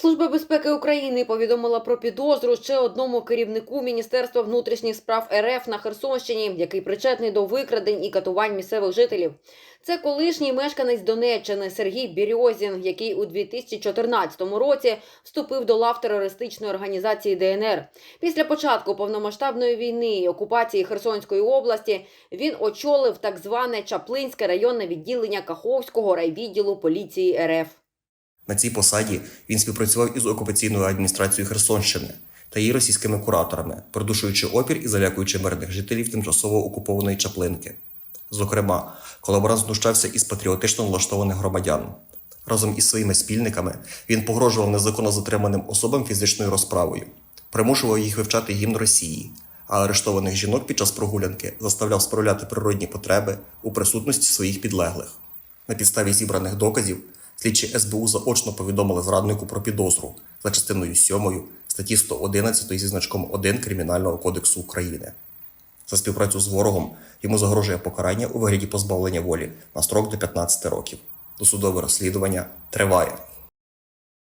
Служба безпеки України повідомила про підозру ще одному керівнику Міністерства внутрішніх справ РФ на Херсонщині, який причетний до викрадень і катувань місцевих жителів. Це колишній мешканець Донеччини Сергій Бірьозін, який у 2014 році вступив до лав терористичної організації ДНР. Після початку повномасштабної війни і окупації Херсонської області він очолив так зване Чаплинське районне відділення Каховського райвідділу поліції РФ. На цій посаді він співпрацював із окупаційною адміністрацією Херсонщини та її російськими кураторами, придушуючи опір і залякуючи мирних жителів тимчасово окупованої Чаплинки. Зокрема, колаборант знущався із патріотично налаштованих громадян. Разом із своїми спільниками він погрожував незаконно затриманим особам фізичною розправою, примушував їх вивчати гімн Росії, а арештованих жінок під час прогулянки заставляв справляти природні потреби у присутності своїх підлеглих. На підставі зібраних доказів слідчі СБУ заочно повідомили зраднику про підозру за частиною 7 статті 111 зі значком 1 Кримінального кодексу України. За співпрацю з ворогом йому загрожує покарання у вигляді позбавлення волі на строк до 15 років. Досудове розслідування триває.